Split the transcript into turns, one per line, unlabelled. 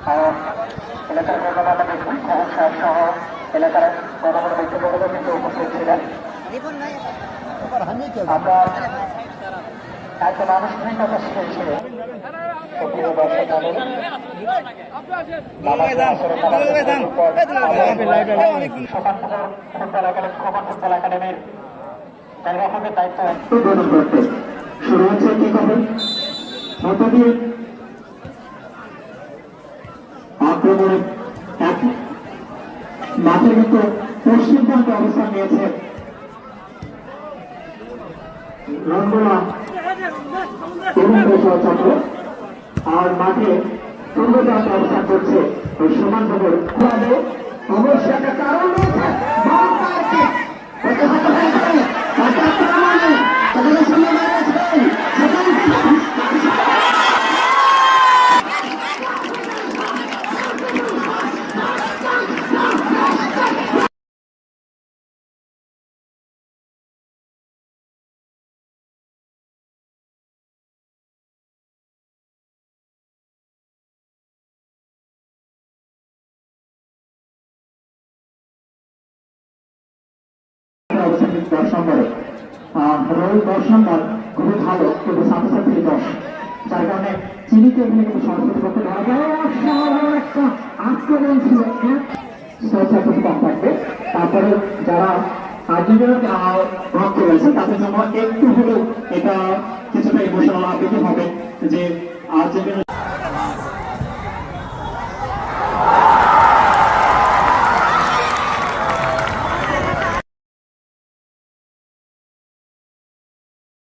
Kalau kita berbicara tentang এলাকার গণমান্য ব্যক্তিবর্গ কিন্তু উপস্থিত ছিলেন। আমরা একজন আনুষ্ঠানিকতা শিখেছি। শুরু হচ্ছে। কি হবে মধ্য আক্রমণে এক মাঠে কিন্তু পশ্চিম অবস্থান নিয়েছে। আর মাঠে পূর্ব অবস্থান করছে ওই সমানভাবে অবশ্যই একটা কারণ রয়েছে? প্রতিহত হয়েছে। একটা কারণে তাদের সঙ্গে দাঁড়িয়েছেন। সেখান থেকে অবস্থান দশ নম্বরে রোল দশ নম্বর খুবই ভালো, কিন্তু ছাত্রছাত্রী দশ যার কারণে চিনিকে এখানে কিন্তু সরস্বতী পক্ষে ধরা যায়। অসাধারণ একটা আক্রমণ ছিল। কম থাকবে। তারপরে যারা তাদের জন্য একটু হলেও এটা কিছুটা ইমোশনাল আবেগই হবে যে আর্জেন্টিনা